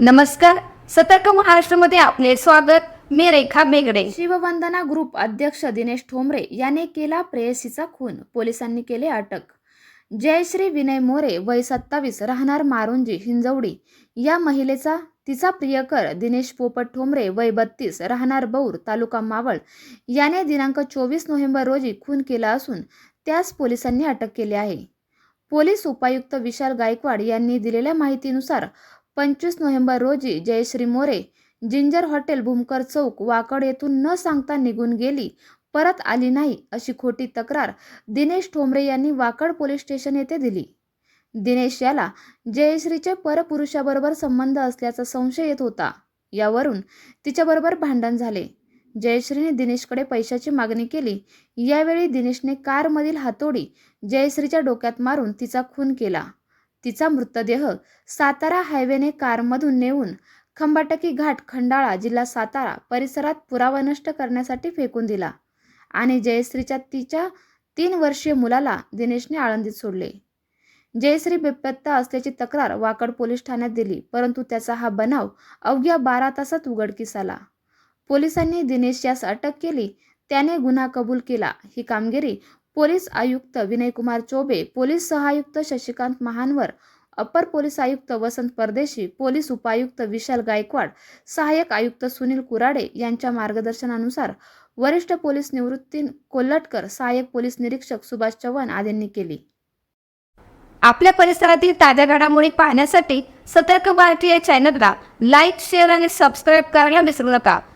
नमस्कार. सतर्क महाराष्ट्रामध्ये आपले स्वागत. मी रेखा बेगडे. शिववंदना ग्रुप अध्यक्ष दिनेश ठोंबरे याने केला प्रेयसीचा खून. पोलिसांनी केले अटक. जयश्री विनय मोरे वय सत्तावीस राहणार मारुंजी हिंजवडी. या महिलेचा तिचा प्रियकर दिनेश पोपट ठोंबरे वय बत्तीस राहणार बौर तालुका मावळ. याने दिनांक चोवीस नोव्हेंबर रोजी खून केला असून त्यास पोलिसांनी अटक केली आहे. पोलीस उपायुक्त विशाल गायकवाड यांनी दिलेल्या माहितीनुसार पंचवीस नोव्हेंबर रोजी जयश्री मोरे जिंजर हॉटेल भूमकर चौक वाकड येथून न सांगता निघून गेली. परत आली नाही अशी खोटी तक्रार दिनेश ठोंबरे यांनी वाकड पोलीस स्टेशन येथे दिली. दिनेश याला जयश्रीचे परपुरुषाबरोबर संबंध असल्याचा संशय येत होता. यावरून तिच्याबरोबर भांडण झाले. जयश्रीने दिनेशकडे पैशाची मागणी केली. यावेळी दिनेशने कारमधील हातोडी जयश्रीच्या डोक्यात मारून तिचा खून केला. तिचा मृतदेह सातारा हायवेने कारमधून नेऊन खंबाटकी घाट खंडाळा जिल्हा सातारा परिसरात पुरावा नष्ट करण्यासाठी फेकून दिला आणि जयश्रीच्या तिच्या तीन वर्षीय मुलाला दिनेशने आळंदीत सोडले. जयश्री बेपत्ता असल्याची तक्रार वाकड पोलीस ठाण्यात दिली परंतु त्याचा हा बनाव अवघ्या बारा तासात उघडकीस आला. पोलिसांनी दिनेश यास अटक केली त्याने गुन्हा कबूल केला. ही कामगिरी पोलीस आयुक्त विनयकुमार चोबे पोलीस सहायुक्त शशिकांत महानवर अपर पोलीस आयुक्त वसंत परदेशी पोलीस उपायुक्त विशाल गायकवाड सहाय्यक आयुक्त सुनील कुराडे यांच्या मार्गदर्शनानुसार वरिष्ठ पोलीस निवृत्ती कोल्हटकर सहाय्यक पोलीस निरीक्षक सुभाष चव्हाण आदींनी केली. आपल्या परिसरातील ताज्या घडामोडी पाहण्यासाठी सतर्क भारतीय चॅनलला लाईक शेअर आणि सबस्क्राईब करायला विसरू नका.